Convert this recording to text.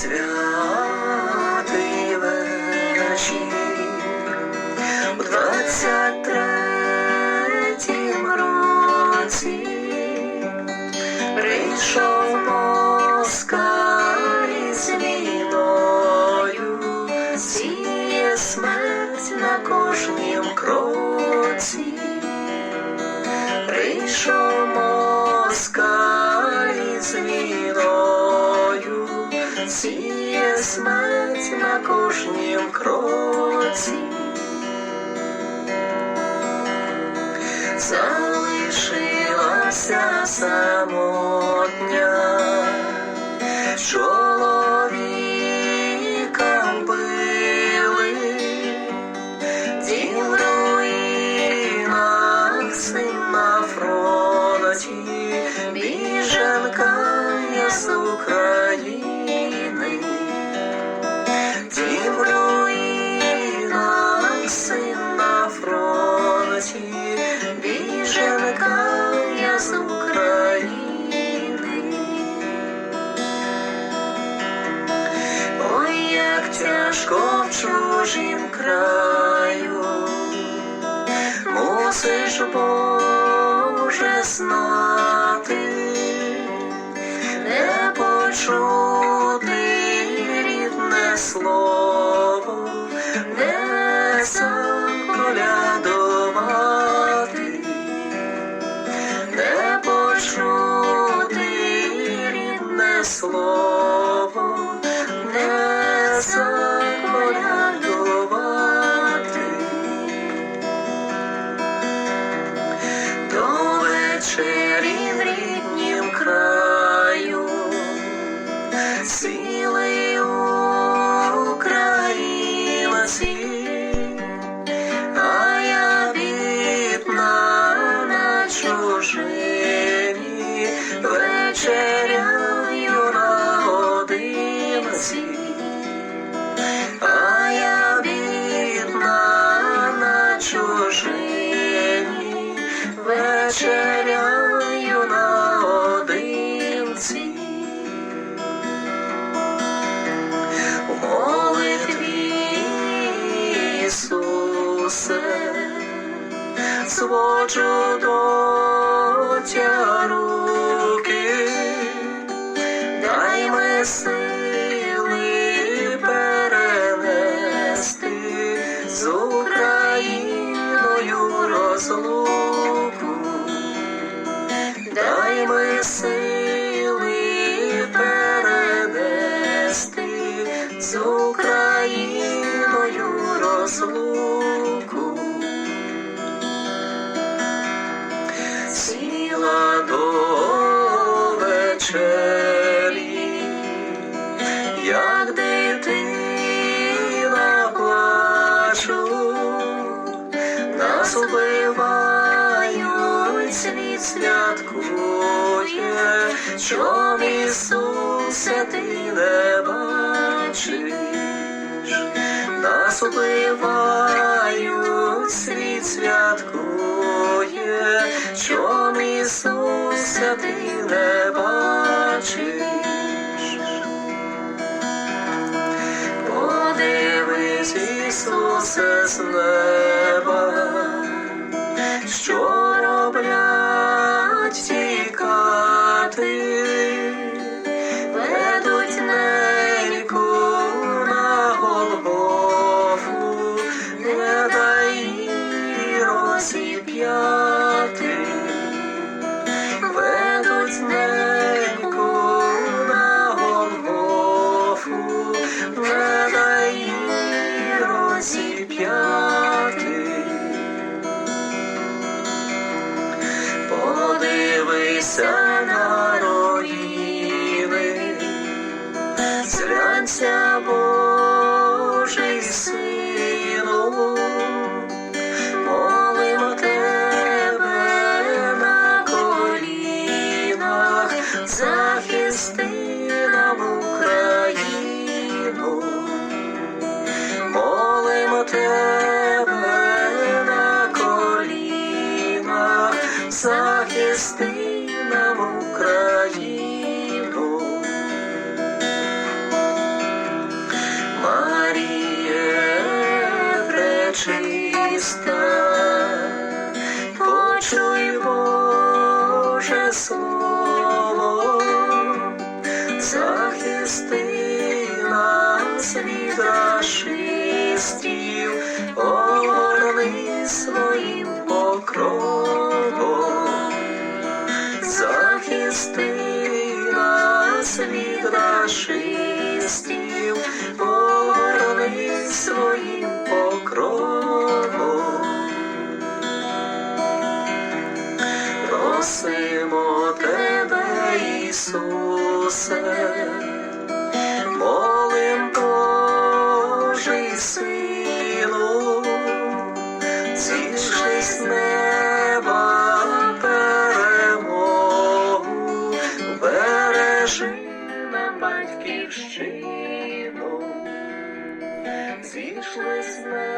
святий вечір двадцять третім році прийшов москаль сіє смерть на кожнім кроці. Прийшов смерть на кожнім кроці. Залишилася самотня, чоловіка мусиш Боже знати, не почути рідне слово, не заколядувати, не почути рідне слово, чужині, вечеряю наодинці. А я бідна на чужині, вечеряю наодинці. У молитві Ісусе, зводжу до ми сили перенести з Україною розлуку, дай ми сили перенести з Україною розлуку. Сіла до вечері, нас убивають, світ святкує, що Ісусе ти не бачиш, нас убивають, світ святкує, що Ісусе ти не бачиш. Подивись, Ісусе, з неба, Подивися народили, руїни, Божий сину, почуй Боже Слово, захисти нас від рашистів, Ісусе, молим Божий Сину, зійшли з неба перемогу, бережи нам батьківщину, зійшли з неба.